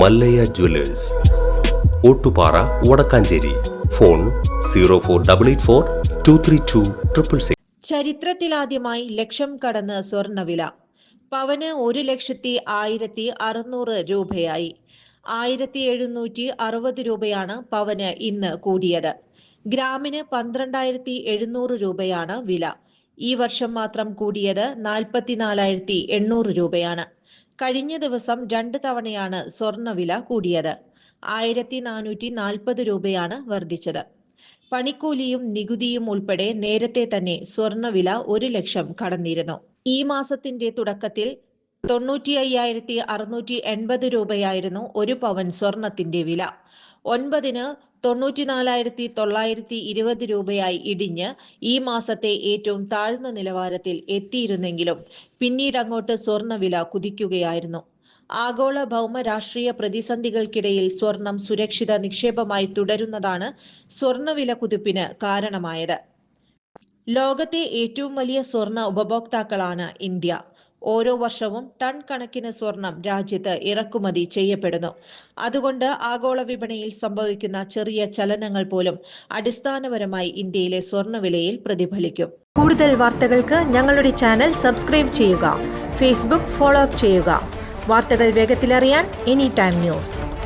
Mallayya jewellers. Ottupara Vadakkanchery. Phone zero four double eight four two three two triple six ചരിത്രത്തിലാദ്യമായി ലക്ഷം കടന്ന് സ്വർണവില പവന് ഒരു ലക്ഷത്തി ആയിരത്തി അറുന്നൂറ് രൂപയായി. ആയിരത്തി എഴുന്നൂറ്റി അറുപത് രൂപയാണ് പവന് ഇന്ന് കൂടിയത്. ഗ്രാമിന് പന്ത്രണ്ടായിരത്തി എഴുന്നൂറ് രൂപയാണ് വില. ഈ വർഷം മാത്രം കൂടിയത് നാൽപ്പത്തിനാലായിരത്തി എണ്ണൂറ് രൂപയാണ്. കഴിഞ്ഞ ദിവസം രണ്ട് തവണയാണ് സ്വർണവില കൂടിയത്. ആയിരത്തി നാനൂറ്റി നാൽപ്പത് രൂപയാണ് വർദ്ധിച്ചത്. പണിക്കൂലിയും നികുതിയും ഉൾപ്പെടെ നേരത്തെ തന്നെ സ്വർണവില ഒരു ലക്ഷം കടന്നിരുന്നു. ഈ മാസത്തിന്റെ തുടക്കത്തിൽ തൊണ്ണൂറ്റി അയ്യായിരത്തി അറുന്നൂറ്റി എൺപത് രൂപയായിരുന്നു ഒരു പവൻ സ്വർണത്തിന്റെ വില. ഒൻപതിന് തൊണ്ണൂറ്റിനാലായിരത്തി തൊള്ളായിരത്തി ഇരുപത് രൂപയായി ഇടിഞ്ഞ് ഈ മാസത്തെ ഏറ്റവും താഴ്ന്ന നിലവാരത്തിൽ എത്തിയിരുന്നെങ്കിലും പിന്നീട് അങ്ങോട്ട് സ്വർണവില കുതിക്കുകയായിരുന്നു. ആഗോള ഭൗമ രാഷ്ട്രീയ പ്രതിസന്ധികൾക്കിടയിൽ സ്വർണം സുരക്ഷിത നിക്ഷേപമായി തുടരുന്നതാണ് സ്വർണവില കുതിപ്പിന് കാരണമായത്. ലോകത്തെ ഏറ്റവും വലിയ സ്വർണ ഉപഭോക്താക്കളാണ് ഇന്ത്യ. ഓരോ വർഷവും ടൺ കണക്കിന് സ്വർണം രാജ്യത്ത് ഇറക്കുമതി ചെയ്യപ്പെടുന്നു. അതുകൊണ്ട് ആഗോള വിപണിയിൽ സംഭവിക്കുന്ന ചെറിയ ചലനങ്ങൾ പോലും അടിസ്ഥാനപരമായി ഇന്ത്യയിലെ സ്വർണവിലയിൽ പ്രതിഫലിക്കും. കൂടുതൽ വാർത്തകൾക്ക് ഞങ്ങളുടെ ചാനൽ സബ്സ്ക്രൈബ് ചെയ്യുക ഫേസ്ബുക്ക് ഫോളോ അപ്പ് ചെയ്യുക. വാർത്തകൾ വേഗത്തിലറിയാൻ എനി ടൈം ന്യൂസ്.